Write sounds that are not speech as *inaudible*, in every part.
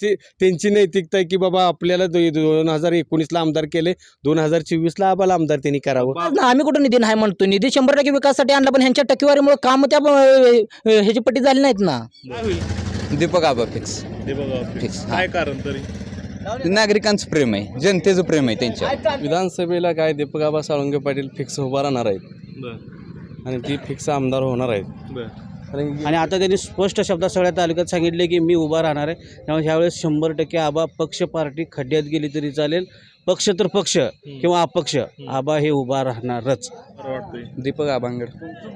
ते त्यांची नैतिकता आहे की बाबा आपल्याला दो- दोन हजार एकोणीसला आमदार केले दोन हजार चोवीसला आम्हाला आमदार त्यांनी करावं. ना आम्ही कुठं निधी नाही म्हणतो निधी शंभर टक्के विकासासाठी आणला पण ह्यांच्या टक्केवारीमुळे काम त्या अं, ह्याची पट्टी झाली नाहीत ना. काय होईल दीपक आबा फिक्स ते बघा Fix, हा. काय कारण तरी? नागरिकांचं प्रेम आहे जनतेचं प्रेम आहे त्यांच्या. विधानसभेला काय दीपक आबा साळुंगे पाटील फिक्स उभा राहणार आहेत. बर. आणि ती फिक्स आमदार होणार आहेत. बर. आणि आता त्यांनी स्पष्ट शब्दात सगळ्या तालुक्यात सांगितले की मी उभा राहणार आहे. त्यामुळे ह्यावेळेस शंभर टक्के आबा पक्ष पार्टी खड्ड्यात गेली तरी चालेल. पक्ष तर पक्ष किंवा अपक्ष. आबा हे उभा राहणारच. दीपक आबांगड.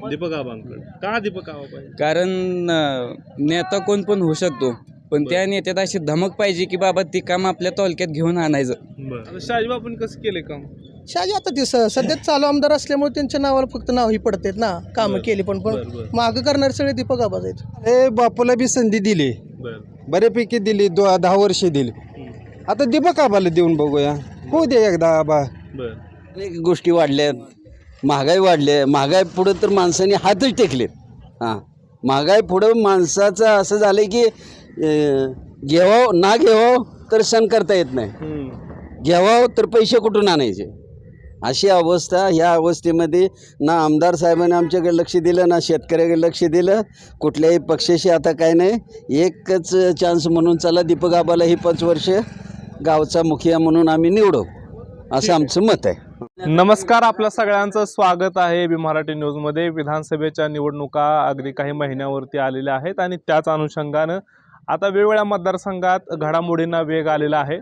दीपक आबांकडे का दीपक आबा कारण नेता कोण पण होऊ शकतो. पण त्या नेत्यात अशी धमक पाहिजे की बाबा ती काम आपल्या तालुक्यात घेऊन आणायचं. बर. आता शहाजीबापून कसं केले काम? शहाजी आता ते स- सध्या चालू आमदार असल्यामुळे त्यांच्या नावाला फक्त नाव ही पडतात ना कामं. केली पण पण बरं, बरं. मागं करणारे सगळे दीपक आबाज आहेत. हे बापूला बी संधी दिली. बर. बऱ्यापैकी दिली दो दहा वर्ष दिली. आता दीपक आबाला देऊन बघूया. होऊ दे एकदा आबा. बर. अनेक गोष्टी वाढल्यात. महागाई वाढल्या महागाई पुढं तर माणसाने हातच टेकलेत. हां. महागाई पुढं माणसाचं असं झालं की अं, ना घेवाव तर सण करता येत नाही. हम्म. तर पैसे कुठून आणायचे? अशी अवस्था ह्या अवस्थेमध्ये ना आमदार साहेबांनी आमच्याकडे लक्ष दिलं ना शेतकऱ्याकडे लक्ष दिलं. कुठल्याही पक्षाशी आता काय नाही. एकच चान्स म्हणून चला दीपक आबाला ही पाच वर्ष गावचा मुखिया म्हणून आम्ही निवडू असं आमचं मत आहे. नमस्कार आपल्या सगळ्यांचं स्वागत आहे बी मराठी न्यूजमध्ये. विधानसभेच्या निवडणुका अगदी काही महिन्यावरती आलेल्या आहेत आणि त्याच अनुषंगानं आता वेगवेगळ्या मतदारसंघात घडामोडींना वेग आलेला आहे.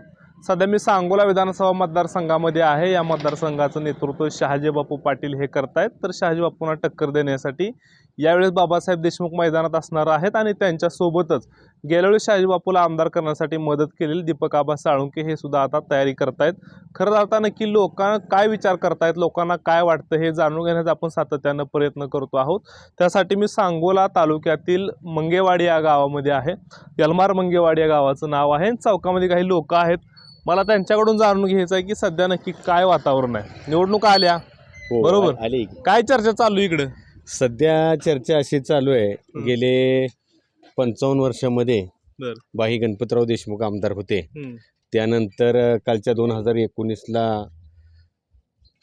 सध्या मी सांगोला विधानसभा मतदारसंघामध्ये आहे. या मतदारसंघाचं नेतृत्व शहाजी बापू पाटील हे करतायत. तर शहाजी बापूंना टक्कर देण्यासाठी यावेळेस बाबासाहेब देशमुख मैदानात असणार आहेत आणि त्यांच्यासोबतच गेल्या वेळी शहाजी बापूला आमदार करण्यासाठी मदत केलेली दीपक आबा साळुंके हे सुद्धा आता तयारी करतायत. खरं आता नक्की लोकांना काय विचार करतायत लोकांना काय वाटतं हे जाणून घेण्याचा आपण सातत्यानं प्रयत्न करतो आहोत. त्यासाठी मी सांगोला तालुक्यातील मंगेवाडी या गावामध्ये आहे. यलमार मंगेवाडी या गावाचं नाव आहे. चौकामध्ये काही लोक आहेत. मला त्यांच्याकडून जाणून घ्यायचं आहे की सध्या नक्की काय वातावरण आहे. निवडणुका आल्या. हो, बरोबर. आली. काय चर्चा चालू इकडं? सध्या चर्चा अशी चालू आहे गेले पंचावन्न वर्षामध्ये बर. बाही गणपतराव देशमुख आमदार होते. त्यानंतर कालच्या दोन हजार एकोणीसला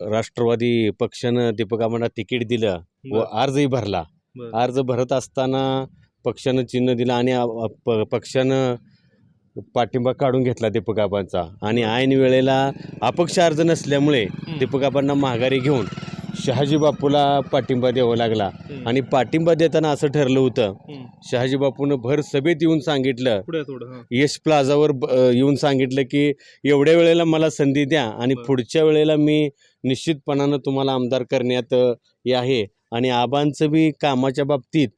राष्ट्रवादी पक्षानं दीपक आबांना तिकीट दिलं व. अर्जही भरला बर. अर्ज भरत असताना पक्षानं चिन्ह दिलं आणि प- पक्षानं पाठिंबा काढून घेतला दीपक आबांचा आणि ऐन वेळेला अपक्ष अर्ज नसल्यामुळे दीपक आबांना माघारी घेऊन शहाजी बापूला पाठिंबा द्यावा लागला. आणि पाठिंबा देताना असं ठरलं होतं. शहाजी बापूनं भर सभेत येऊन सांगितलं पुढे थोडं यश प्लाझावर ब- येऊन सांगितलं की एवढ्या वेळेला मला संधी द्या आणि बरं. पुढच्या वेळेला मी निश्चितपणानं तुम्हाला आमदार करण्यात अ, हे आहे आणि आबांचं बी कामाच्या बाबतीत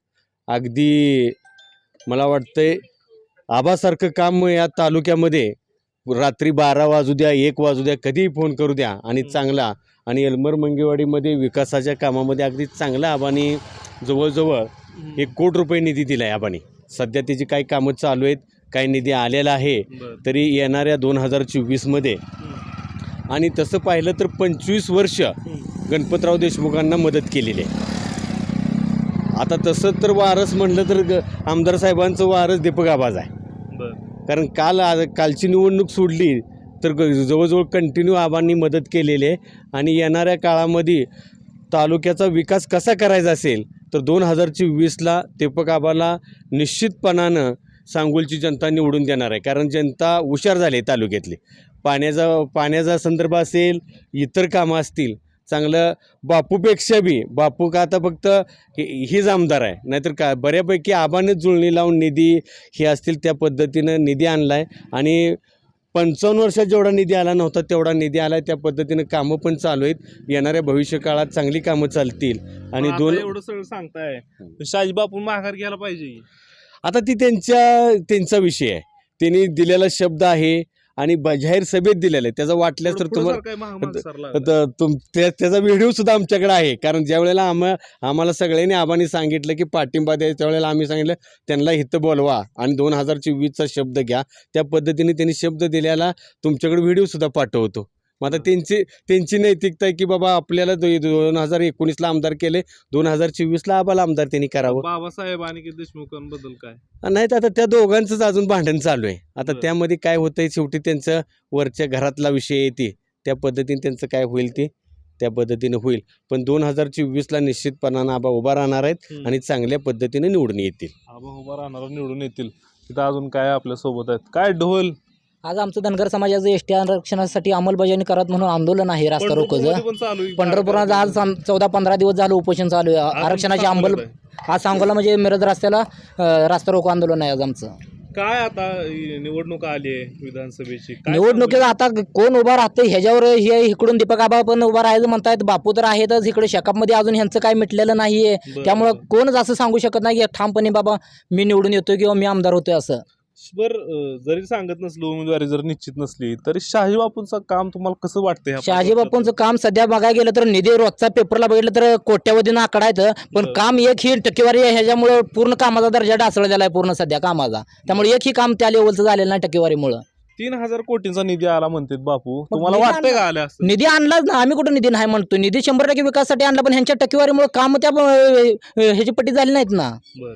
अगदी मला वाटतंय आबासारखं काम या तालुक्यामध्ये रात्री बारा वाजू द्या एक वाजू द्या कधीही फोन करू द्या आणि हं. चांगला आणि एलमर मंगेवाडीमध्ये विकासाच्या कामामध्ये अगदी चांगला आबानी जवळजवळ एक कोट रुपये निधी दिला आहे आबानी. सध्या त्याची काही कामं चालू आहेत काही निधी आलेला आहे तरी येणाऱ्या दोन हजार चोवीसमध्ये. आणि तसं पाहिलं तर पंचवीस वर्ष गणपतराव देशमुखांना मदत केलेली आहे. आता तसं तर वारस म्हणलं तर ग आमदार साहेबांचं वारस दीपक आबाज आहे. कारण काल आज कालची निवडणूक सोडली तर ग- जवळजवळ कंटिन्यू आबांनी मदत केलेली आहे. आणि येणाऱ्या काळामध्ये तालुक्याचा विकास कसा करायचा असेल तर दोन हजार चोवीसला तेपक आबाला निश्चितपणानं सांगोलची जनता निवडून देणार आहे. कारण जनता हुशार झाली आहे तालुक्यातली. पाण्याचा पाण्याचा संदर्भ असेल इतर कामं असतील चांगलं बापूपेक्षा बी बापू का आता फक्त हेच हीच आमदार आहे. नाहीतर का बऱ्यापैकी आबाने जुळणी लावून निधी हे असतील त्या पद्धतीनं निधी आणला आहे आणि पंचावन्न वर्षात जेवढा निधी आला नव्हता तेवढा निधी आला त्या पद्धतीनं कामं पण चालू आहेत. येणाऱ्या भविष्य काळात चांगली कामं चालतील. आणि दोन एवढं सगळं सांगताय. शहाजी बापू माघार घ्यायला पाहिजे. आता ती त्यांच्या त्यांचा विषय आहे. त्यांनी दिलेला शब्द आहे आणि जाहीर सभेत दिलेला. आहे त्याचा वाटल्यास तर तुम्हाला तुम त्याचा व्हिडिओ सुद्धा आमच्याकडे आहे. कारण ज्या वेळेला आम्हा आम्हाला सगळ्यांनी आबांनी सांगितलं की पाठिंबा द्यायचा त्यावेळेला आम्ही सांगितलं त्यांना हिथं बोलवा आणि दोन हजार चोवीसचा शब्द घ्या. त्या पद्धतीने त्यांनी शब्द दिल्याला तुमच्याकडे व्हिडिओ सुद्धा पाठवतो. मग आता त्यांची त्यांची नैतिकता आहे की बाबा आपल्याला दो- दोन हजार एकोणीसला आमदार केले दोन हजार चोवीसला आम्हाला आमदार त्यांनी करावं. बाबासाहेब आणि की देशमुखांबद्दल काय? नाहीत आता त्या दोघांचंच अजून भांडण चालू आहे. आता बरं. त्यामध्ये काय होतंय शेवटी त्यांचं वरच्या घरातला विषय येते त्या पद्धतीने त्यांचं काय होईल ते त्या पद्धतीने होईल. पण दोन हजार चोवीसला निश्चितपणानं आबा उभा राहणार आहेत हम्म. आणि चांगल्या पद्धतीने निवडून येतील. आबा उभा राहणार निवडून येतील. तिथं अजून काय आपल्यासोबत आहेत? काय ढोल? आज आमचं धनगर समाजाचं एस टी आरक्षणासाठी अंमलबजावणी करत म्हणून आंदोलन आहे रास्ता रोकोचं. पंढरपुरात आज चौदा पंधरा दिवस झालं उपोषण चालू आहे. आरक्षणाची अंमल आज सांगोला म्हणजे मिरज रस्त्याला रास्ता रोको आंदोलन आहे आज आमचं. काय आता निवडणूक आली आहे विधानसभेची? निवडणुकीत आता कोण उभा राहते ह्याच्यावर हे इकडून दीपक आबा पण उभा राहायचं म्हणतायत. बापू तर आहेतच इकडे शेकापमध्ये अजून ह्यांचं काय मिटलेलं नाहीये. त्यामुळं. कोणच असं सांगू शकत नाही की ठामपणे बाबा मी निवडून येतोय किंवा मी आमदार होतोय असं. बर जरी सांगत नसलो उमेदवारी जर निश्चित नसली तरी शहाजी बापूंचं काम तुम्हाला कसं वाटतंय ह्या शहाजी पाच बापूंचं काम सध्या बघायला गेलं तर निधी रोजचा पेपरला बघितलं तर कोट्यावधीनं आकडा येतं पण. काम एक ही टक्केवारी आहे ह्याच्यामुळे पूर्ण कामाचा दर्जा ढासळलेला आहे पूर्ण सध्या कामाचा. त्यामुळे एक ही काम त्या लेवलचं झालेलं नाही टक्केवारीमुळे. तीन हजार कोटींचा निधी आला म्हणतात बापू. तुम्हाला निधी वाटतंय का आल्या असं? निधी आणलाच ना. आम्ही कुठं निधी नाही म्हणतो निधी शंभर टक्के विकासासाठी आणला पण ह्यांच्या टक्केवारीमुळे काम त्या अं, ह्याची पट्टी झाली नाहीत ना. बर.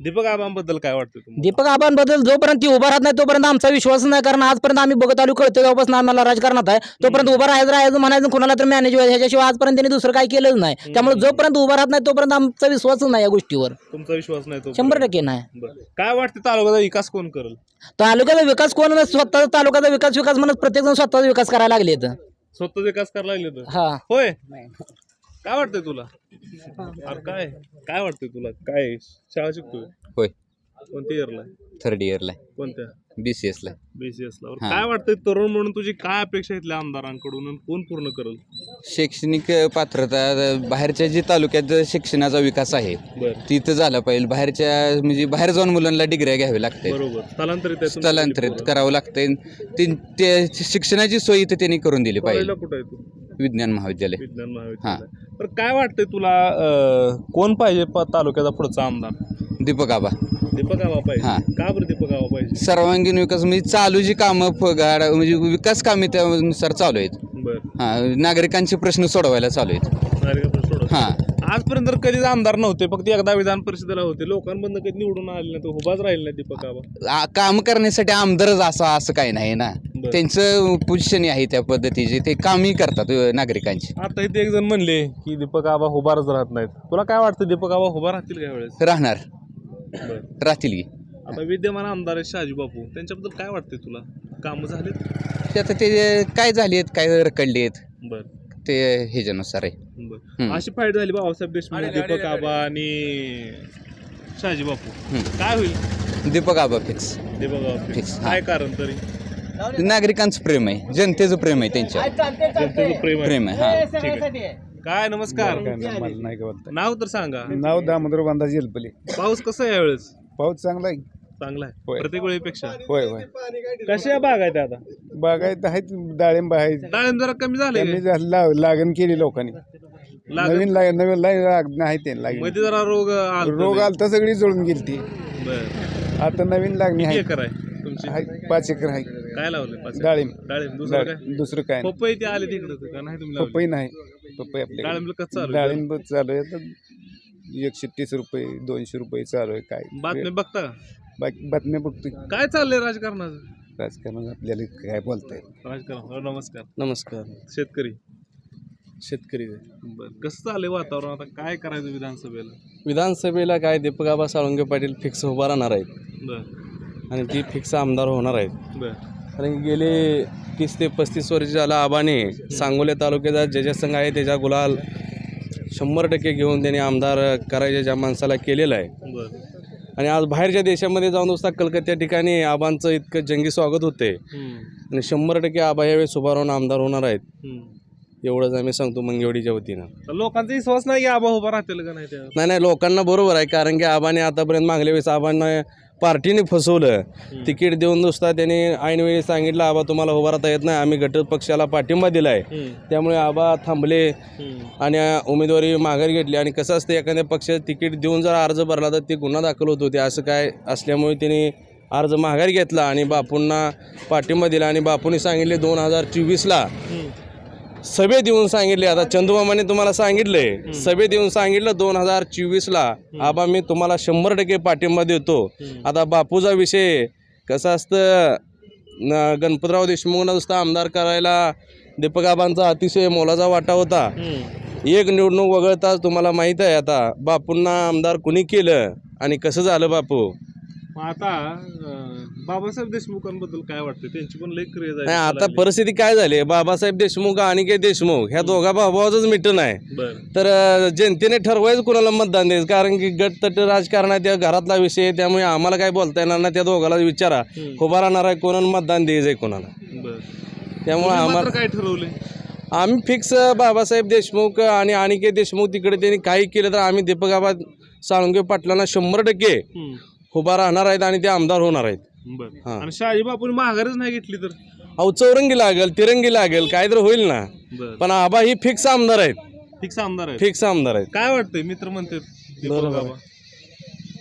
दीपक आबांबद्दल काय वाटतं तुम्हाला? दीपक आबांबद्दल जोपर्यंत ती उभा राहत नाही तोपर्यंत आमचा विश्वास नाही कारण आजपर्यंत आम्ही बघत आलो कळतो तेव्हापासून आम्हाला राजकारणात आहे. तोपर्यंत उभा राहायचं राहायचं म्हणायचं कोणाला तर मॅनेज ह्याच्याशिवाय आजपर्यंत त्यांनी दुसरं काही केलंच नाही. त्यामुळे जोपर्यंत उभा राहत नाही तोपर्यंत आमचा विश्वासच नाही या गोष्टीवर. तुमचा विश्वास नाही तो शंभर टक्के नाही. बरं. काय वाटतं तालुक्याचा विकास कोण करेल? तालुक्याचा विकास कोण स्वतःचा तालुक्याचा विकास विकास म्हणत प्रत्येक जण स्वतःचा विकास करायला लागले स्वतः विकास करायला लागले तर हा. होय? काय वाटतंय तुला? अरे काय? काय वाटतंय तुला? काय शाळा शिकतोय? होय. कोणत्या इयरला थर्ड इयरला कोणत्या? बी सी एसला बीसीएस ला. हा. काय वाटतंय तरुण म्हणून तुझी काय अपेक्षा आहेत इथल्या आमदारांकडून आणि कोण पूर्ण करेल? शैक्षणिक पात्रता बाहेरच्या जे तालुक्यात शिक्षणाचा विकास आहे बर. तिथं झालं पाहिजे. बाहेरच्या म्हणजे बाहेर जाऊन मुलांना डिग्र्या घ्याव्या लागते. बरोबर. स्थलांतरित आहे तुमची स्थलांतरित पोरं. करावं लागतंय ते ते शिक्षणाची सोय इथं त्यांनी करून दिली कॉलेजला पाहिजे. कुठं आहे तू? विज्ञान महाविद्यालय. विज्ञान महाविद्यालय. तर काय वाटतंय तुला अं, कोण पाहिजे प- तालुक्याचा पुढचा आमदार? दीपक आबा. दीपक आबा हा. पाहिजे का बरं दीपक आबा पाहिजे? सर्वांगीण विकास म्हणजे चालू जी कामं फगाड म्हणजे विकास कामे त्यानुसार चालू आहेत. बर. हां नागरिकांचे प्रश्न सोडवायला चालू आहेत. हां. आजपर्यंत तर कधीच आमदार नव्हते फक्त एकदा विधान परिषदेला होते. लोकांमधनं कधी निवडून आले नाही तर उभाच राहिले नाही दीपक आ- काम करण्यासाठी आमदारच असं असं काही नाही ना. बरं. त्यांचं पोझिशन आहे त्या पद्धतीचे ते कामही करतात अ, नागरिकांची. आता इथे एक जण म्हणले की दीपक आबा उभारच राहत नाहीत. तुला काय वाटतं दीपक आबा उभा राहतील का वेळेस? राहणार. बरं. राहतील की. आता विद्यमान आमदार आहेत शहाजी बापू. त्यांच्याबद्दल काय वाटतंय तुला? कामं झालीत? ते आता ते काय झाले आहेत काय रखडले आहेत बर. ते ह्याच्यानुसार आहे. बर. हम्म. अशी फाईट झाली बाबासाहेब देशमुख दीपक आबा आणि शहाजी बापू. हम्म. काय होईल? दीपक आबा फिक्स दीपक आबा Fix, काय कारण तरी? नागरिकांचं प्रेम आहे जनतेचं प्रेम आहे त्यांच्यावर. जनतेचं प्रेम आहे. प्रेम आहे हा. ठीक आहे. काय नमस्कार. नाही का नाव तर सांगा. नाव दामोदर बांधा जेलपली. पाऊस कसा आहे यावेळेस? पाऊस चांगला आहे. चांगला आहे. होय. प्रत्येक वेळेपेक्षा. होय होय. कशा बाग आहेत आता? बागायत आहेत डाळिंब आहेत. डाळिंब जरा कमी झाले लाव- लागण केली लोकांनी. नवीन लाग नवीन लाईन लागण आहे ते लागण. मध्ये जरा रोग आलता रोग लय. आलता सगळी जळून गेली ती बर. आता नवीन लागणी किती आहे. एकर आहे तुमची? आहे, पाच एकर आहे. काय लावले पाच डाळिंब. डाळिंब. दुसरं काय? दुसरं काय नाही. पपई ते आले तिकडे का? नाही तुम्ही लावले? पपई नाही. पपई आपल्याकडे. डाळिंब कसं चालू आहे? डाळिंब चालू आहे. एकशे तीस रुपये दोनशे रुपये चालू आहे काय. बातमी बघता? का? बाकी बातम्या बघतोय. काय चाललंय राजकारणाचं? राजकारण आपल्याला काय बोलताय. राजकारण हो, नमस्कार. नमस्कार. शेतकरी? शेतकरी. बर कसं चाललंय वातावरण आता? काय करायचं विधानसभेला? विधानसभेला काय दीपक आबा साळुंगे पाटील फिक्स उभा राहणार आहेत. बर. आणि ती फिक्स आमदार होणार आहेत. बर. कारण की गेले तीस ते पस्तीस वर्ष झालं आबाने सांगोल्या तालुक्याचा ज्याच्या संघ आहे त्याच्या गुलाल शंभर टक्के घेऊन त्यांनी आमदार करायच्या ज्या माणसाला केलेलं आहे. बर. आणि आज बाहेरच्या देशामध्ये जाऊन नुसता कलकत्त्या ठिकाणी आबांचं इतकं जंगी स्वागत होते आणि शंभर टक्के आबा यावेळेस उभा राहून आमदार होणार आहेत. एवढंच आम्ही सांगतो मंगेवाडीच्या वतीनं. लोकांचा विश्वास नाही की आबा उभा राहतील का नाही नाही नाही लोकांना बरोबर आहे कारण की आबाने आतापर्यंत मागल्या वेळेस आबांना पार्टीने फसवलं. तिकीट देऊन नुसता त्यांनी ऐनवेळी सांगितलं आबा तुम्हाला उभा राहता येत नाही. आम्ही घटक पक्षाला पाठिंबा दिला आहे हम्म, त्यामुळे आबा थांबले. आणि उमेदवारी माघार घेतली. आणि कसं असतं एखाद्या पक्षात तिकीट देऊन जर अर्ज भरला तर ते गुन्हा दाखल होत. होते असं काय असल्यामुळे त्यांनी अर्ज माघारी घेतला आणि बापूंना पाठिंबा दिला. आणि बापूंनी सांगितले दोन हजार चोवीसला सभेत येऊन सांगितले. आता चंदुमामाने तुम्हाला सांगितलंय सभेत येऊन सांगितलं दोन हजार चोवीसला. आबा मी तुम्हाला शंभर टक्के पाठिंबा देतो. आता बापूचा विषय कसं असतं? गणपतराव देशमुखनं नुसतं आमदार करायला दीपक आबांचा अतिशय मोलाचा वाटा होता. एक निवडणूक वगळताच तुम्हाला माहीत आहे आता बापूंना आमदार कुणी केलं आणि कसं झालं बापू? मग आता अं, बाबासाहेब देशमुखांबद्दल काय वाटतं त्यांची पण लई क्रेज आहे नाही आता परिस्थिती काय झाली? बाबासाहेब देशमुख आणि के देशमुख ह्या दोघा भावाचंच मिटन आहे. बरं. तर अ, जनतेने ठरवायचं कुणाला मतदान द्यायचं? कारण की गटतट राजकारण आहे त्या घरातला विषय आहे त्यामुळे आम्हाला काय बोलता येणार नाही त्या दोघाला विचारा. उभा राहणार आहे कोणाला मतदान द्यायचं आहे कोणाला. बरं. त्यामुळे तुम्ही आम्हाला मात्र काय ठरवले आम्ही फिक्स बाबासाहेब देशमुख आणि अनिकेत देशमुख तिकडे त्यांनी काही केलं तर आम्ही दीपक आबा साळुंके पाटलांना शंभर टक्के उभा राहणार आहेत आणि ते आमदार होणार आहेत. बरं. हां. आणि शाही बापून माघारच नाही घेतली तर? अहो चौरंगी लागेल तिरंगी लागेल काय तर होईल ना. बरं. पण आबा ही फिक्स आमदार आहेत. फिक्स आमदार आहे फिक्स आमदार आहेत. काय वाटतंय मित्र म्हणते दीपक बरोबर.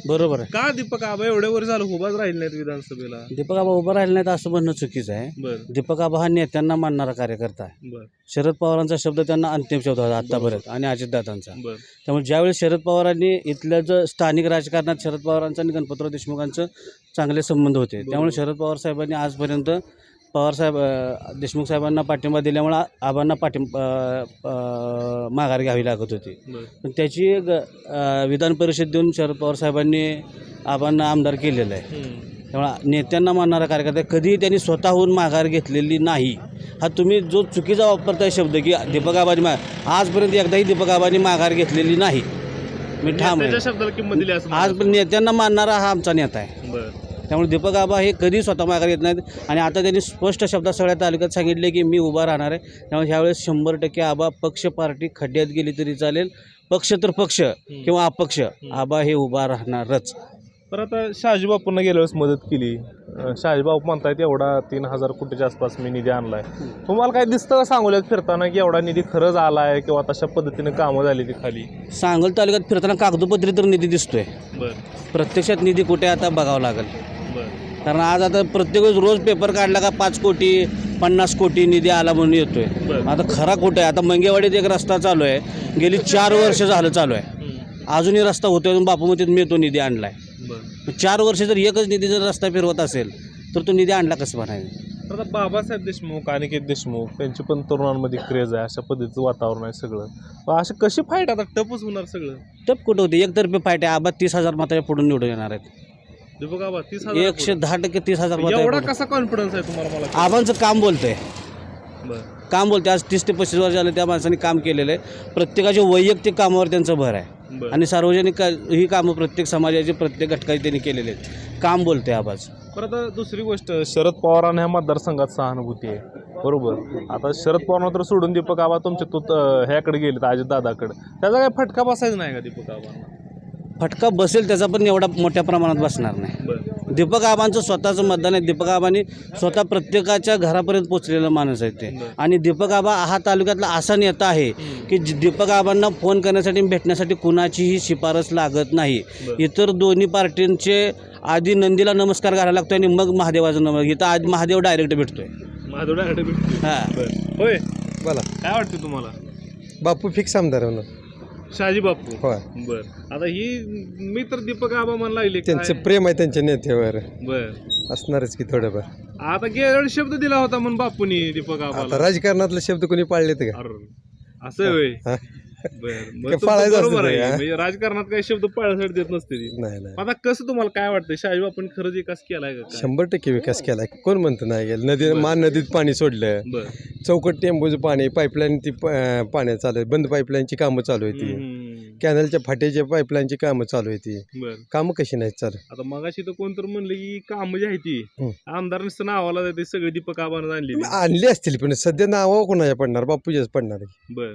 बरोबर आहे. का दीपक आबा एवढ्या वर झालं उभाच राहिले नाहीत विधानसभेला? दीपक आबा उभं राहिले नाहीत असं म्हणणं चुकीचं आहे. बरं. दीपक आबा हा नेत्यांना मानणारा कार्यकर्ता आहे. बरं. शरद पवारांचा शब्द त्यांना अंतिम शब्द होता आत्तापर्यंत आणि अजितदादांचा. बरं. त्यामुळे ज्यावेळेस शरद पवारांनी इथल्या जो स्थानिक राजकारणात शरद पवारांचं आणि गणपतराव देशमुखांचं चांगले संबंध होते त्यामुळे शरद पवार साहेबांनी आजपर्यंत पवारसाहेब देशमुख साहेबांना पाठिंबा दिल्यामुळे आबांना पाठिंबा अं, माघार घ्यावी लागत होती. पण त्याची एक विधान परिषद देऊन शरद पवार साहेबांनी आबांना आमदार केलेलं आहे. त्यामुळे नेत्यांना मानणारा कार्यकर्ता आहे. कधीही त्यांनी स्वतःहून माघार घेतलेली नाही. हा तुम्ही जो चुकीचा वापरताय शब्द की दीपक आबांनी मा आजपर्यंत एकदाही दीपक आबांनी माघार घेतलेली नाही. मी ठाम त्याच्या आहे शब्दाला किंमत दिली असं आज पण नेत्यांना मानणारा हा आमचा नेता आहे. बरं. त्यामुळे दीपक आबा हे कधी स्वतः माघार घेत नाहीत. आणि आता त्यांनी स्पष्ट शब्दात सगळ्या तालुक्यात सांगितले की मी उभा राहणार आहे. त्यामुळे ह्यावेळेस शंभर टक्के आबा पक्ष पार्टी खड्ड्यात गेली तरी चालेल. पक्ष तर पक्ष किंवा अपक्ष आबा हे उभा राहणारच. तर आता शहाजी बापूंना गेल्या वेळेस मदत केली. अं, शहाजी बापू म्हणतायत एवढा तीन हजार कोटीच्या आसपास मी निधी आणलाय. तुम्हाला काय दिसतं का सांगोल्यात फिरताना की एवढा निधी खरंच आलाय किंवा तशा पद्धतीने कामं झाली ती खाली? सांगोल तालुक्यात फिरताना कागदोपत्री तर निधी दिसतोय. बरं. प्रत्यक्षात निधी कुठे आहे आता बघावं लागेल. कारण आज आता प्रत्येक वेळेस रोज पेपर काढला का पाच कोटी पन्नास कोटी निधी आला म्हणून येतोय. आता खरा कुठे आहे? आता मंगेवाडीत एक रस्ता चालू आहे. गेली चार वर्ष झालं चालू आहे. अजूनही रस्ता होतोय बापूमतीत मी तो निधी बरं. मग चार वर्ष जर एकच निधी जर रस्ता फिरवत असेल तर तो निधी आणला कसं म्हणायचं आता बाबासाहेब देशमुख अनिकेत देशमुख त्यांची पण तरुणांमध्ये क्रेज आहे अशा पद्धतीचं वातावरण आहे सगळं. अशी कशी फाईट आता टपच होणार सगळं. टप कुठं होते? एकतर्फे फाईट आहे. आबा तीस हजार मात्र पुढून निवडून येणार आहेत. तीस हजार एकशे दहा टक्के तीस हजार एवढा कसा कॉन्फिडन्स आहे तुम्हाला मला? आबांचं काम बोलतंय. बरं. काम बोलते आज तीस ते पस्तीस वर्ष झाले त्या माणसाने काम केलेलं आहे. प्रत्येकाच्या वैयक्तिक कामावर त्यांचं भर आहे. बरं. आणि सार्वजनिक का ही कामं प्रत्येक समाजाची प्रत्येक घटकाची त्यांनी केलेले आहेत. काम बोलते आवाज परत आता दुसरी गोष्ट शरद पवारांना ह्या मतदारसंघात सहानुभूती आहे. बरोबर? आता शरद पवारांना तर सोडून दीपक आबा तुमच्या तो ह्याकडे गेले अजित दादाकडे त्याचा काय फटका बसायचा नाही का दीपक आबांना? फटका बसेल त्याचा पण एवढा मोठ्या प्रमाणात बसणार नाही. दीपक आबांचं स्वतःचं मतदान आहे. दीपक आबांनी स्वतः प्रत्येकाच्या घरापर्यंत पोचलेला माणूस आहे ते. आणि दीपक आबा हा तालुक्यातला असा नेता आहे की जी- दीपक आबांना फोन करण्यासाठी आणि भेटण्यासाठी कुणाचीही शिफारस लागत नाही. इतर दोन्ही पार्टींचे आधी नंदीला नमस्कार घालायला लागतो आणि मग महादेवाचा नमस्कार. इथं आधी महादेव डायरेक्ट भेटतोय. महादेव डायरेक्ट भेटतोय. हां. होय. बोला. काय वाटतं तुम्हाला? बापू फिक्स आमदार होणार. शहाजी बापू. होय. बर. आता ही मी तर दीपक आबा म्हणला लागले त्यांचं प्रेम आहे त्यांच्या नेत्यावर. बर. असणारच की थोडंफार. आता गेल्या शब्द दिला होता म्हणून बापूनी दीपक आता आबाला राजकारणातले शब्द कोणी पाळलेत का? अरे, असं होय. हा? बर पाळायचं असतं बरोबर ते, आहे हा? म्हणजे राजकारणात काही शब्द पाळण्यासाठी देत नसते ती नाही नाही. आता कसं तुम्हाला काय वाटतं शहाजी बापून खरंच विकास केलाय का काय? शंभर टक्के विकास केलाय. कोण म्हणतं नाही गेलं? नदी मान नदीत पाणी सोडलं. बर. चौकट टेंबूचं पाणी पाईपलाईन ती प- अं, पाण्यात चालू आहे. बंद पाईपलाईनची कामं चालू आहे ती. हम्म. कॅनलच्या फाट्याच्या पाईपलाईनची कामं चालू आहे ती. बर. कामं कशी नाहीत चालू आता मगाशी तर कोणतर म्हणलं की काम जी आहे ती हम्म. आमदार नुसतं नावाला जाते सगळी दीपक आबानं आणली आणली असतील पण सध्या नावं कोणाच्या पडणार? बापूच्याच पडणार आहे. बर.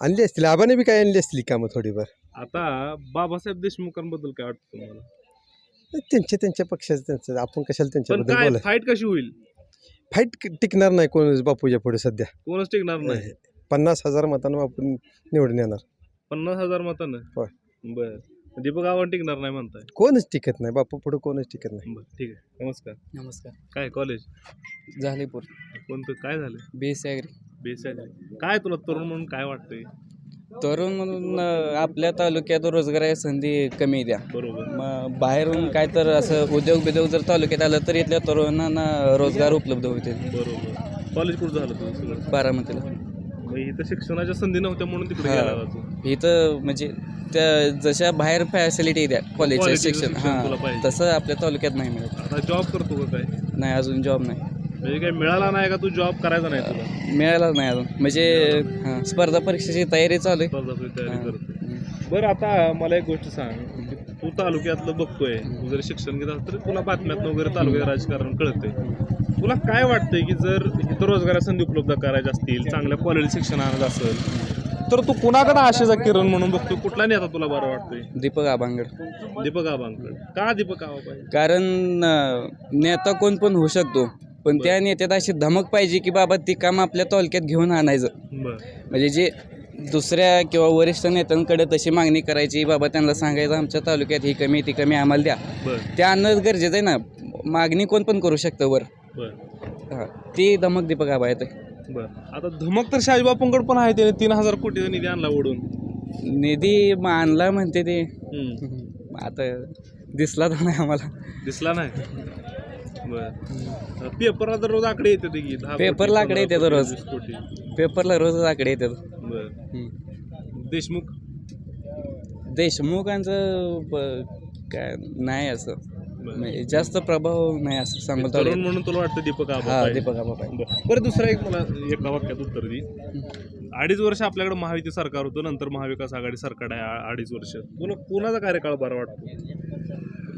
आणली असतील. आबाने बी काय आणली असतील कामं थोडीफार. आता बाबासाहेब देशमुखांबद्दल काय वाटतं तुम्हाला? त्यांच्या त्यांच्या पक्षाचं त्यांचं. आपण कशाला पण त्यांच्याबद्दल काय बोलाय फाईट कशी होईल? फाईट टिकणार नाही कोण बापूच्या पुढे सध्या. कोणच टिकणार नाही? नाही. पन्नास हजार मतांना बापू निवडून येणार. पन्नास हजार मतानं? होय. बर. दीपक आव्हाड टिकणार नाही म्हणताय. कोणच टिकत नाही. बापू पुढे कोणच टिकत नाही. बरं ठीक आहे. नमस्कार. नमस्कार. काय कॉलेज झालेपूर. कोणतं? काय झालं? बी एस ॲग्री बेसाय काय तुला तरुण म्हणून काय वाटतंय? तरुण म्हणून आपल्या तालुक्यात रोजगाराच्या संधी कमी द्या. बरोबर. मग बाहेरून काय तर असं उद्योग बिद्योग जर तालुक्यात आलं तर इथल्या तरुणांना रोजगार उपलब्ध होतील. बरोबर. कॉलेज कुठं झालं तुझं सगळं? बारामतीला. मग इथं शिक्षणाच्या संधी नव्हत्या म्हणून तिकडे हा. गेला तू. इथं म्हणजे त्या जशा बाहेर फॅसिलिटी द्या कॉलेजचं Quality चं शिक्षण शिक्षण तुला हां पाहिजे. तसं आपल्या तालुक्यात नाही मिळत. आता जॉब करतो का काय? नाही अजून जॉब नाही. म्हणजे काय मिळाला नाही का तू जॉब करायचा नाही तुला? मिळालाच नाही अजून. म्हणजे हां स्पर्धा परीक्षेची तयारी चालू आहे. स्पर्धा तुझी तयारी हां. करतो बरं आता मला एक गोष्ट सांग. की तू तालुक्यातलं बघतोय. तू जर शिक्षण घेत असलं तर तुला बातम्यात वगैरे तालुक्यात राजकारण कळतंय. तुला काय वाटतंय की जर इथं रोजगार संधी उपलब्ध करायच्या असतील चांगल्या क्वालिटी शिक्षण आणत असेल तर तू कुणाकडे आशेचा किरण म्हणून बघतो कुठला नेता तुला बरं वाटतोय? दीपक आबांगड. दीपक आबांकड का दीपक आबा पाहिजे कारण अं, नेता कोण पण होऊ शकतो. पण त्या नेत्यात अशी धमक पाहिजे की बाबा ती काम आपल्या तालुक्यात घेऊन आणायचं. म्हणजे जे दुसऱ्या किंवा वरिष्ठ नेत्यांकडे तशी मागणी करायची बाबा त्यांना सांगायचं आमच्या तालुक्यात ही कमी ती कमी आम्हाला द्या. ते आणणं गरजेचं आहे ना. मागणी कोण पण करू शकतं वर. बरं. हां ती धमक दीपक आबा येते बरं. आता धमक तर शाजीबापूंकड पण आहे त्याने तीन हजार कोटीचा निधी आणला ओढून. निधी आणला म्हणते ते. आता दिसला तर नाही आम्हाला. दिसला नाही? बर. पेपरला तर रोज आकडे येते की दहा कोटी, पेपरला आकडे पंधरा येतात कोटी, रोज. वीस कोटी. पेपरला रोजच आकडे येतात. बर. हम्म. देशमुख? देशमुखांचं प- काय नाही असं. बरं. म्हणजे जास्त प्रभाव नाही असं सांगू तरुण म्हणून तुला वाटतं दीपक आबा हा पाहिजे. दीपक आबा पाहिजे. बरं. बरं दुसरा एक मला एका वाक्यात उत्तर दे. अडीच वर्ष आपल्याकडे महायुती सरकार होतं नंतर महाविकास आघाडी सरकार आहे आ- अडीच वर्ष. तुला कोणाचा कार्यकाळ बरा वाटतो.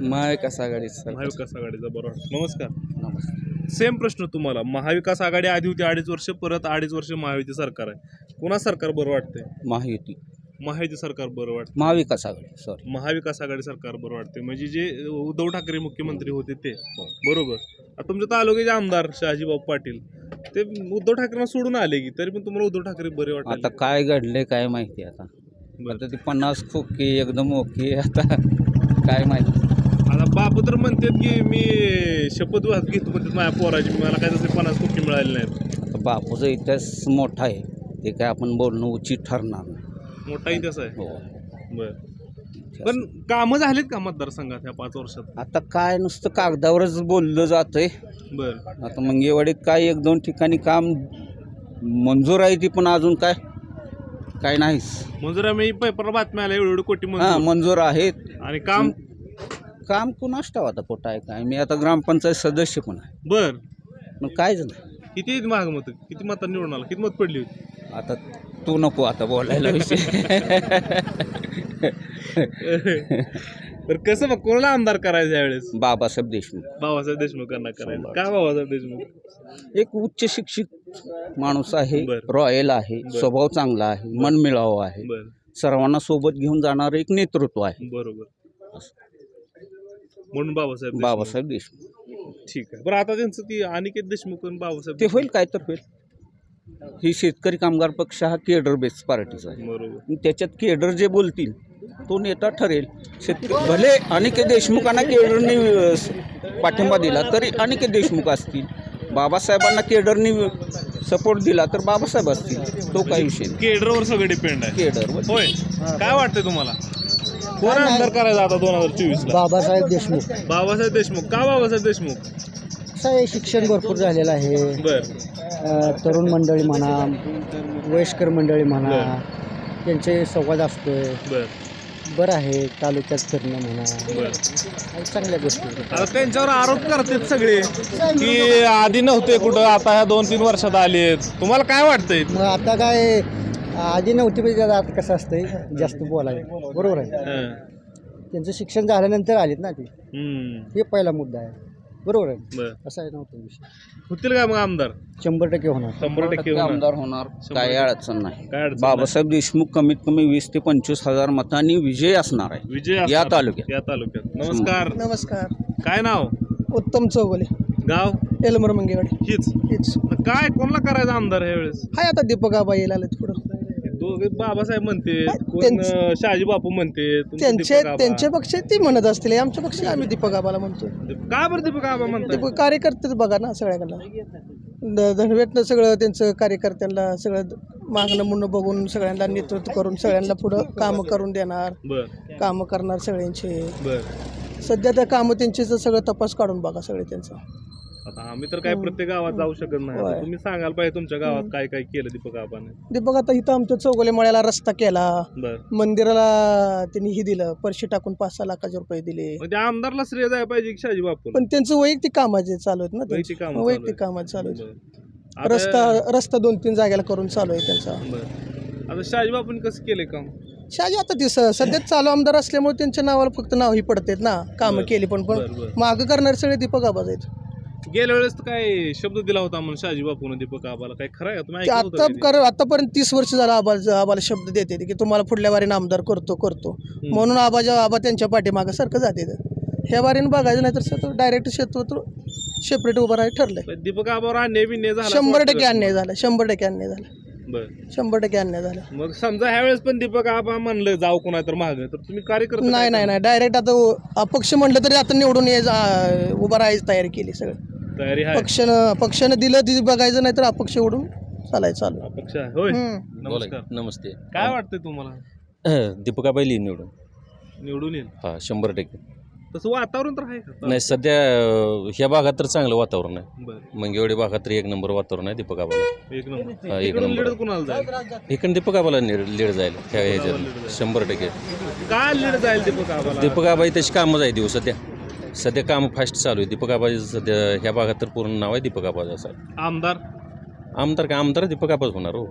महाविकास आघाडी सर महाविकास आघाडीचा बरा वाटतो नमस्कार. सेम प्रश्न तुम्हाला. महाविकास आघाडी आधी होती अडीच वर्ष परत अडीच वर्ष महायुती सरकार आहे. कोणा सरकार बरं वाटतंय? महायुती. महायुती सरकार बरं वाटतं महाविकास आघाडी सॉरी महाविकास आघाडी सरकार बरं वाटते म्हणजे जे उद्धव ठाकरे मुख्यमंत्री होते ते. बरोबर. आता तुमच्या तालुक्याचे आमदार शहाजीबाबू पाटील ते उद्धव ठाकरेंना सोडून आले की तरी पण तुम्हाला उद्धव ठाकरे बरे आता वाटतात काय घडले काय माहिती आता. आता ते पन्नास खोके एकदम ओके आता काय माहिती. आता बापू तर म्हणतात की मी शपथ वाहत घेतो म्हणतात माझ्या पोराची. मला काय तसे पन्नास कोटी मिळाले नाहीत. बापूचा इतिहास मोठा आहे. ते काय आपण बोलणं उचित ठरणार नाही. मोठा इतिहास आहे. हो. बर. पण कामं झालीत का मतदारसंघात ह्या पाच वर्षात? आता काय नुसतं कागदावरच बोललं जातंय. बर. आता मंगेवाडीत काय एक दोन ठिकाणी काम मंजूर आहे ती पण अजून काय? काय नाहीच. मंजुरा मी पेपरला बातम्या आल्या एवढी कोटी हां मंजूर. मंजूर आहेत. आणि काम काम कुणास ठाव आता कुठं आहे काय? मी आता ग्रामपंचायत सदस्य पण आहे. बर. मग कायच नाही किती महाग मत किती मतात निवडून आला? किती मत पडली होती? आता तू नको आता बोलायला विषय. तर कसं मग कोणाला आमदार करायचं यावेळेस? बाबासाहेब देशमुख. बाबासाहेब देशमुखांना करायचं. का बाबासाहेब देशमुख? एक उच्च शिक्षित माणूस आहे बरं. रॉयल आहे बरं. स्वभाव चांगला आहे मनमिळावं आहे. बर. सर्वांना सोबत घेऊन जाणारं एक नेतृत्व आहे. बरोबर. म्हणून बाबासाहेब देशमुख. बाबासाहेब देशमुख. ठीक आहे. बरं आता त्यांचं ती अनिकेत देशमुख आणि बाबासाहेब ते होईल काय तर होईल. ही शेतकरी कामगार पक्ष हा केडर बेस्ड पार्टीचा आहे. बरोबर. आणि त्याच्यात केडर जे बोलतील तो नेता ठरेल. शेतकरी भले अनिकेत देशमुखांना केडरनी अ, स- पाठिंबा दिला तरी अनिकेत देशमुख असतील. बाबासाहेबांना केडरनी सपोर्ट दिला तर बाबासाहेब असतील. तो काही विषय नाही. केडरवर सगळं डिपेंड आहे. केडर होय. काय वाटतंय तुम्हाला? कोण आमदार करायचा आता दोन हजार चोवीस ला बाबासाहेब देशमुख. बाबासाहेब देशमुख. का बाबासाहेब देशमुख? आहे शिक्षण भरपूर झालेलं आहे. बर. अ, तरुण मंडळी म्हणा वयस्कर मंडळी म्हणा त्यांचे संवाद असतोय. बर. बरं आहे तालुक्यात फिरणं म्हणा. बर. आणि चांगल्या गोष्टी आहेत. आता त्यांच्यावर आरोप करतात सगळे की आधी नव्हते कुठं आता ह्या दोन तीन वर्षात आलेत. तुम्हाला काय वाटतंय? मग आता काय आधी नव्हती म्हणजे आता कसं असतंय जास्त बोलायचं बरोबर आहे. हं. त्यांचं शिक्षण झाल्यानंतर आलेत ना ते. हे पहिला मुद्दा आहे. बरोबर आहे. बर. असा आहे नव्हता विषय. होतील काय मग आमदार? शंभर टक्के होणार. शंभर टक्के होणार. आमदार होणार. काय अडचण नाही. काय अडचण बाबासाहेब देशमुख कमीत कमी वीस ते पंचवीस हजार मतांनी विजय असणार. आहे. विजय या. तालुक्यात. या तालुक्यात. नमस्कार. नमस्कार. काय नाव? उत्तम चौगले. गाव? एलमर मंगेवाडी. हीच. हेच. काय कोणाला करायचं आमदार ह्या वेळेस हाय आता दीपक आबा येईल आलेत पुढं. बाबासाहेब म्हणते कोण त्यांच- शहाजी बापू म्हणते तुमचे त्यांचे दीपक आबा. त्यांच्या पक्ष ती म्हणत असतील आमच्या पक्ष आम्ही दीपक आबाला म्हणतो. का बरं दीपक आबा म्हणतात दीपक कार्यकर्तेच बघा ना सगळ्याकडनं धनवेतनं सगळं त्यांचं कार्यकर्त्यांना सगळं मागणं म्हणणं बघून सगळ्यांना नेतृत्व करून सगळ्यांना पुढं कामं करून देणार. बर. कामं करणार सगळ्यांचे. बर. सध्या त्या कामं त्यांचे सगळं तपास काढून बघा सगळे त्यांचं. आता आम्ही तर काय प्रत्येक गावात जाऊ शकत नाही. आता होय. तुम्ही सांगाल पाहिजे तुमच्या गावात काय काय केलं दीपक आबाने? दीपक आता इथं आमच्या चौगले मळ्याला रस्ता केला. बर. मंदिराला त्यांनी ही दिलं. पैसे टाकून पाच सहा लाखाचे रुपये दिले. मग त्या आमदारला श्रेय जायला पाहिजे की शहाजी बापू पण त्यांचं वैयक्तिक कामाचे चालू आहेत ना त्यांचे. वैयक्तिक कामं वैयक्तिक कामाचे चालू आहेत. आता- रस्ता रस्ता दोन तीन जागेला करून चालू आहे त्यांचा. बर. आता शहाजी बापूंनी कसं केलंय काम? शहाजी आता ते स- सध्या चालू आमदार असल्यामुळे त्यांच्या नावाला फक्त नाव ही पडतात ना. कामं बरं. केली पण पण बर बर. मागं करणारे सगळे दीपक आबाज आहेत. गेल्या वेळेस तर काय शब्द दिला होता म्हणून शहाजी बापून दीपक आबाला. काय खरं आहे? तुम्ही ते ऐकलं होतं आता का ते? कर आतापर्यंत तीस वर्ष झालं आबाला आबाला शब्द देते की तुम्हाला पुढल्या वारीने आमदार करतो करतो. म्हणून आबाच्या आबा त्यांच्या पाठीमागं सारखं जाते ह्या वारीने बघायचं नाही तर डायरेक्ट शेतू सेपरेट उभं राहायचं ठरलंय. पण दीपक आबावर अन्याय बिन्याय झाला शंभर टक्के? अन्याय झाला शंभर टक्के अन्याय झाला. बर. शंभर टक्के अन्याय झाला. मग समजा ह्या वेळेस पण दीपक आबा म्हणलं जाऊ कोणा तर माग तर तुम्ही कार्यकर्ते नाही नाही नाही. डायरेक्ट आता अपक्ष म्हणलं तरी आता निवडून ये जा- उभं राहायची तयारी केली सगळं. तयारी आहे. पक्षानं पक्षानं दिलं ती बघायचं नाही तर अपक्ष उडून चालायचं चालू. अपक्ष आहे. होय. नमस्कार. नमस्ते. काय वाटतंय तुम्हाला? *clears throat* दीपिका बैली निवडून. निवडून येईल. हा शंभर टक्के. तसं वातावरण तर आहे का? नाही सध्या अं, ह्या भागात तर चांगलं वातावरण आहे. बर. मंगेवाडी भागात तर एक नंबर वातावरण आहे दीपक आबाला एक नंबर. हा, एक इकडून नंबर. लीड कुणाला जाईल? इकडे दीपक आबाला लीड लीड जाईल ह्या ह्याच्यात शंभर टक्के. काय लीड जाईल दीपक आबाला दीपक आबाई तशी कामं जाय देऊ सध्या सध्या काम फास्ट चालू आहे. दीपक आबाई सध्या ह्या भागात तर पूर्ण नाव आहे दीपक आबाज असं. आमदार? आमदार काय आमदार दीपक आबाज होणार हो.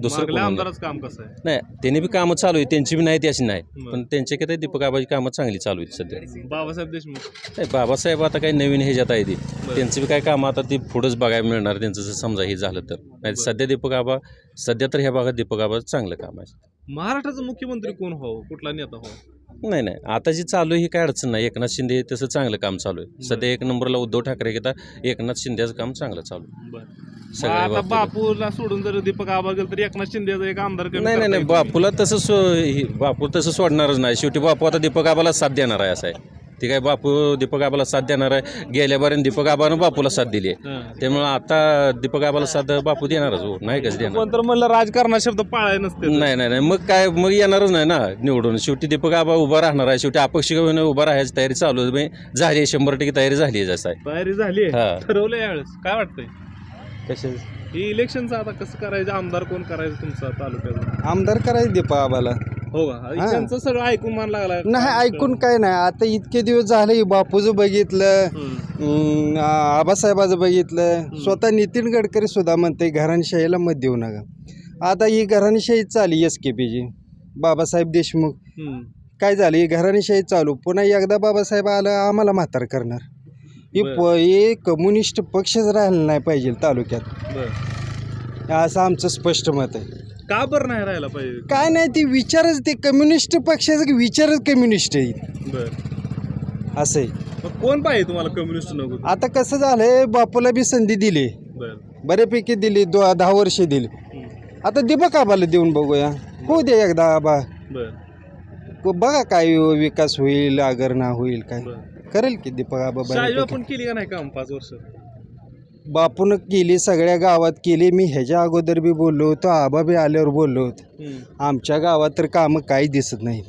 दुसरं कोण मागल्या होणार? आमदारच काम कसं आहे? नाही त्यांनी बी कामं चालू आहे त्यांची बी नाही ती अशी नाही. पण त्यांच्या काय दीपक आबाची कामं चांगली चालू आहेत सध्या. बाबासाहेब देशमुख. नाही बाबासाहेब आता काही नवीन ह्याच्यात आहे ते. त्यांचं बी काय काम आता ते पुढंच बघायला मिळणार. त्यांचं जर समजा हे झालं तर. नाही सध्या दीपक आबा सध्या तर ह्या भागात दीपक आबा चांगलं काम आहे. महाराष्ट्राचा मुख्यमंत्री कोण हो कुठला नेता हो नाही नाही. आता जी चालू आहे ही काय अडचण नाही. एकनाथ शिंदे तसं चांगलं काम चालू आहे. सध्या एक नंबरला उद्धव ठाकरे घेता एकनाथ शिंदेचं काम चांगलं चालू आहे. बर. मग सगळ्या आता बाबतीत. बापूला सोडून जर दीपक आबा गेलं तर एकनाथ शिंदेचा एक आमदार कमी नाही नाही करता नाही. येईल. बापूला तसं सो ही- बापू तसं सोडणारच नाही. शेवटी बापू आता दीपक आबाला साथ देणार आहे असं आहे. ते काय बापू दीपक आबाला साथ देणार आहे. गेल्या बारीन दीपक आबानं बापूला साथ दिली आहे. त्यामुळे आता दीपक आबाला साथ बापू देणारच हो. नाही कसं देणार. कोण तर म्हणलं राजकारणात शब्द पाळाय नसते. नाही नाही नाही. मग काय मग येणारच नाही ना निवडून. शेवटी दीपक आबा उभा राहणार आहे. शेवटी अपक्ष घेऊन उभा राहायची तयारी चालू आहे. म्हणजे झाली आहे. शंभर टक्के तयारी झाली आहे जसं. आहे तयारी झाली हा. ठरवलं यावेळेस. काय वाटतंय? कसे ही इलेक्शनचं आता कसं करायचं? आमदार कोण करायचं तुमचा तालुक्याचा आमदार करायचं दीपक आबाला हो का? त्यांचं सगळं ऐकून मान लागला. नाही ऐकून काय नाही. आता इतके दिवस झाले बापूचं बघितलं आबासाहेबाचं बघितलं. स्वतः नितीन गडकरी सुद्धा म्हणते घराणशाहीला मत देऊ नका. आता ही घराणशाही चाली एस के पीची बाबासाहेब देशमुख. काय झालं? ही घराणेशाही चालू. पुन्हा एकदा बाबासाहेब आलं आम्हाला म्हातार करणार. ही. प हे कम्युनिस्ट पक्षच राहिला नाही पाहिजे तालुक्यात. बर. असं आमचं स्पष्ट मत आहे. का बरं नाही राहायला पाहिजे? काय नाही ते विचारच ते कम्युनिस्ट पक्षाचे विचारच कम्युनिस्ट आहे. बर. असं आहे. मग कोण पाहिजे तुम्हाला कम्युनिस्ट नको? आता कसं झालंय बापूला बी संधी दिली. बर. बऱ्यापैकी दिली दो दहा वर्ष दिली. आता दीपक आबाला देऊन बघूया. होऊ दे एकदा आबा बर. को- बघा काय विकास होईल आगर ना होईल काय. बर. करेल की दीपक आबा. आपण केली का नाही काम पाच वर्ष? बापून केली सगळ्या गावात केली. मी ह्याच्या अगोदर बी बोललो होतो आबा बी आल्यावर बोललो होतो. आमच्या गावात तर कामं काही दिसत नाही.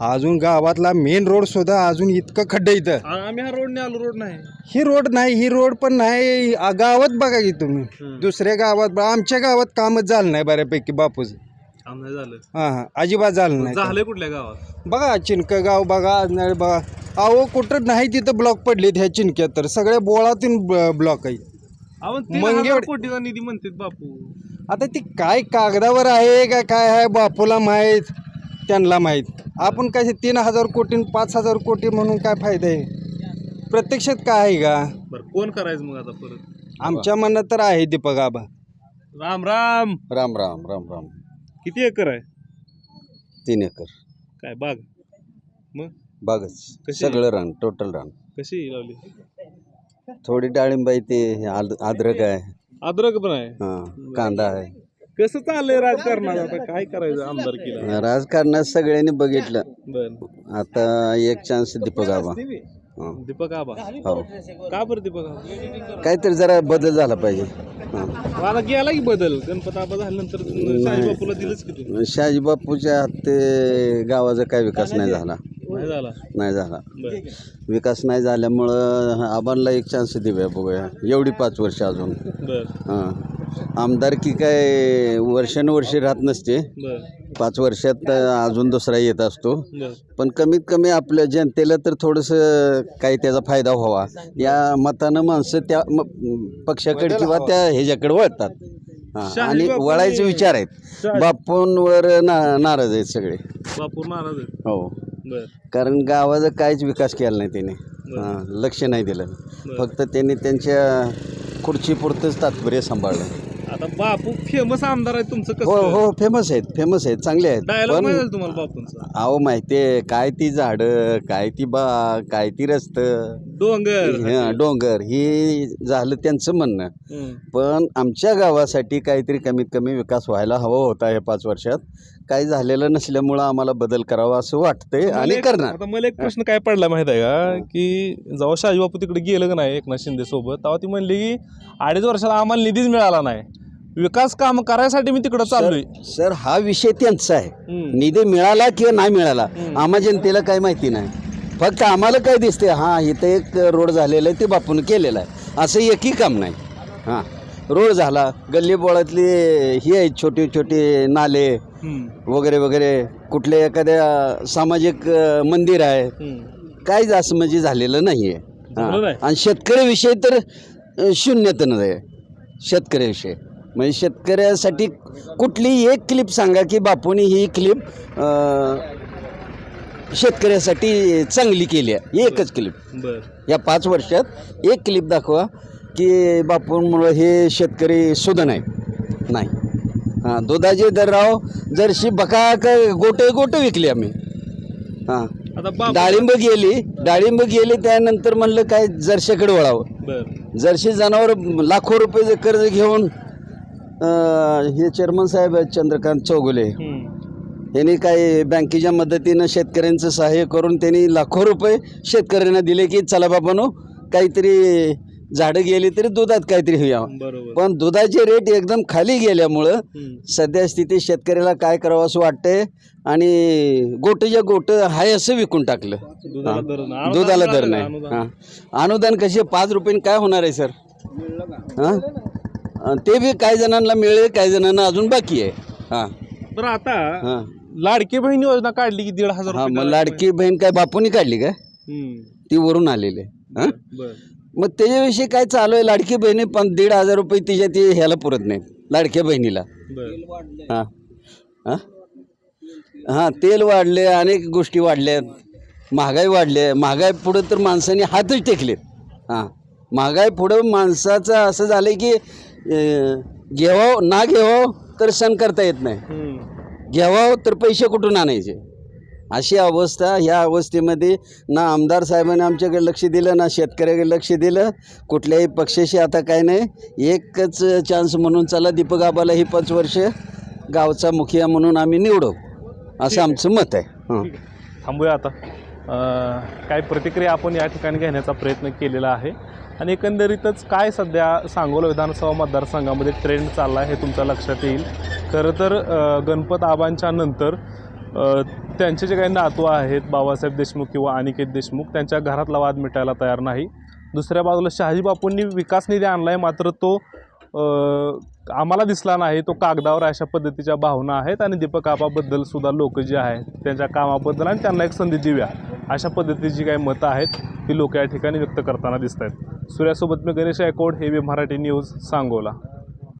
अजून गावातला मेन रोड सुद्धा अजून इतकं खड्डं इथं. आम्ही हा रोडने आलो रोड नाही. ही रोड नाही ही रोड पण नाही. गावात बघा की तुम्ही. दुसऱ्या गावात. आमच्या गावात कामच झालं नाही बऱ्यापैकी बापूच. काम नाही झालं. हां हां. अजिबात झालं नाही झालंय कुठल्या गावात? बघा चिनकं गाव बघा आजनाळ बघा. अहो कुठं नाही तिथं ब्लॉक पडलेत ह्या चिनक्यात तर. सगळ्या बोळातून ब्लॉक आहे. तीन मंगेवाडी- कोटीचा निधी म्हणतात बापू. आता ती काय कागदावर आहे का काय आहे बापूला माहीत? त्यांना माहीत. आपण काय तीन हजार कोटी न पाच हजार कोटी म्हणून काय फायदा आहे? प्रत्यक्षात काय आहे का? बर कोण करायचं मग आता परत? आमच्या मनात तर आहे दीपक आबा. राम राम. राम राम राम राम. किती एकर आहे? तीन एकर. काय बाग? मग? बागच. कशी? सगळं रान टोटल रान. कशी लावली? थोडी डाळिंबाई ते आद- अद्रक आहे. अद्रक पण आहे? हां कांदा आहे. कसं चाललंय राजकारणात? आता काय करायचं आमदार केला? राजकारणात सगळ्यांनी बघितलं. बर. आता एक चान्स दीपक आबा. हं. दीपक आबा? हो. का बरं दीपक आबा? काहीतरी जरा बदल झाला पाहिजे. आता गेला की बदल? गणपत आबा झाल्यानंतर बापूला दिलंच की तुम्ही? शहाजी बापूच्या ते गावाचा काय विकास नाही झाला. नाही झाला. नाही झाला. बर. विकास नाही झाल्यामुळं आबांना एक चान्स देऊया बघूया. एवढी पाच वर्ष अजून. बर. हां. आमदारकी काय वर्षानुवर्षे राहत नसते. बर. पाच वर्षात अजून दुसरा येत असतो. बर. पण कमीत कमी आपल्या जनतेला तर थोडंसं काही त्याचा फायदा व्हावा. या मतानं माणसं त्या म- पक्षाकडे किंवा त्या ह्याच्याकडे वळतात. हां, शहाजी आणि वळायचे विचार आहेत. बापूंवर ना नाराज आहेत सगळे. बापूर नाराज आहे हो. बर. कारण गावाचा काहीच विकास केला नाही त्याने. हां, लक्ष नाही दिलं. फक्त त्यांनी त्यांच्या खुर्चीपुरतंच तात्पर्य सांभाळलं. आता बापू फेमस आमदार आहे तुमचं हो कसं? हो फेमस आहेत फेमस आहेत चांगले आहेत. डायलॉग माहिती पण आहे तुम्हाला बापूंचा. अहो माहितीये काय ती झाडं काय ती बाग काय ती रस्त. डोंगर. डोंगर. हे झालं त्यांचं म्हणणं. पण आमच्या गावासाठी काहीतरी कमीत कमी विकास व्हायला हवा होता या पाच वर्षात. काही झालेलं नसल्यामुळं आम्हाला बदल करावा असं वाटतंय आणि करणार. आता मला एक प्रश्न काय पडला माहीत आहे का? की जेव्हा शहाजी बापू तिकडे गेलं का नाही एकनाथ शिंदे सोबत तेव्हा ती म्हणली की अडीच वर्षाला आम्हाला निधीच मिळाला नाही. विकास काम करायसाठी मी तिकडे चाललोय. सर हा विषय त्यांचा आहे. हम्म. निधी मिळाला किंवा नाही मिळाला. आम्हा जनतेला काही माहिती नाही. फक्त आम्हाला काय दिसते हां इथं एक रोड झालेलं आहे ते बापून केलेलं आहे. असं एकही काम नाही. हां. रोड झाला. गल्ली बोळातली ही आहेत छोटे छोटे नाले. वगैरे वगैरे. कुठल्या एखाद्या सामाजिक अ, मंदिर आहे. काहीच असं म्हणजे झालेलं नाही आहे? आणि शेतकऱ्याविषयी तर अ, शून्यतनं आहे शेतकऱ्याविषयी म्हणजे शेतकऱ्यासाठी कुठली एक क्लिप सांगा की बापूने ही क्लिप शेतकऱ्यासाठी चांगली केली आहे. एकच क्लिप बर. या पाच वर्षात एक क्लिप दाखवा. की बापूंमुळं हे शेतकरी सुधन आहे. नाही. हां दुधाचे दरराव जरशी बका गोटे गोटे विकली आम्ही. हां. आता बापू डाळिंब गेली डाळिंब गेली त्यानंतर म्हणलं काय जर्शीकडे वळावं बर. जर्शी जनावर लाखो रुपये कर्ज घेऊन अं, हे चेअरमन साहेब आहेत चंद्रकांत चौगुले. हम्म. यांनी काय बँकेच्या मदतीनं शेतकऱ्यांचं सहाय्य करून त्यांनी लाखो रुपये शेतकऱ्यांना दिले की चला बाबानो काहीतरी झाडं गेली तरी दुधात काहीतरी होऊया. पण दुधाचे रेट एकदम खाली गेल्यामुळं. सध्या स्थिती शेतकऱ्याला काय करावं असं वाटतंय आणि गोटच्या गोट हाय असं विकून टाकलं. दुधाला. दर नाही. अनुदान कसे पाच रुपयाने काय होणार आहे सर? हां. ते बी काही जणांना मिळेल काही जणांना अजून बाकी आहे. हां. तर आता लाडकी बहीण योजना काढली की दीड हजार रुपये मग लाडकी बहीण काय बापूनी काढली का? हम्म. ती वरून आलेली आहे. हां? मग त्याच्याविषयी काय चालू आहे? लाडकी बहिणी पण दीड हजार रुपये तिच्या ती ह्याला पुरत नाही लाडक्या बहिणीला. हां. हां? हां तेल वाढले अनेक गोष्टी वाढल्यात. महागाई वाढली आहे. महागाई पुढं तर माणसाने हातच टेकलेत. हां. महागाई पुढं माणसाचं असं झालं की अं, घ्यावं ना घ्यावं तर सण करता येत नाही. घ्यावं तर पैसे कुठून आणायचे? अशी अवस्था ह्या अवस्थेमध्ये ना आमदार साहेबांनी आमच्याकडे लक्ष दिलं ना शेतकऱ्याकडे लक्ष दिलं. कुठल्याही पक्षाशी आता काय नाही. एकच चान्स म्हणून चला दीपक आबाला ही पाच वर्ष गावचा मुखिया म्हणून आम्ही निवडू. असं आमचं मत आहे. हं. थांबूया आता. काय प्रतिक्रिया आपण या ठिकाणी घेण्याचा प्रयत्न केलेला आहे. आणि एकंदरीतच काय सध्या सांगोला विधानसभा मतदारसंघामध्ये ट्रेंड चालला आहे हे तुमच्या लक्षात येईल. खरं तर गणपत आबांच्या नंतर त्यांचे जे काही नातू आहेत बाबासाहेब देशमुख किंवा अनिकेत देशमुख त्यांच्या घरातला वाद मिटायला तयार नाही. दुसऱ्या बाजूला शहाजी बापूंनी विकास निधी आणला आहे मात्र तो आम्हाला दिसला नाही. तो कागदावर अशा पद्धतीच्या भावना आहेत आणि दीपक आबाबद्दल सुद्धा लोक जे आहेत त्यांच्या कामाबद्दल आणि त्यांना एक संधी देऊया अशा पद्धतीची काही मतं आहेत ती लोक या ठिकाणी व्यक्त करताना दिसत आहेत सूर्यासोबत मी गणेश गायकवाड हे बी मराठी न्यूज सांगोला.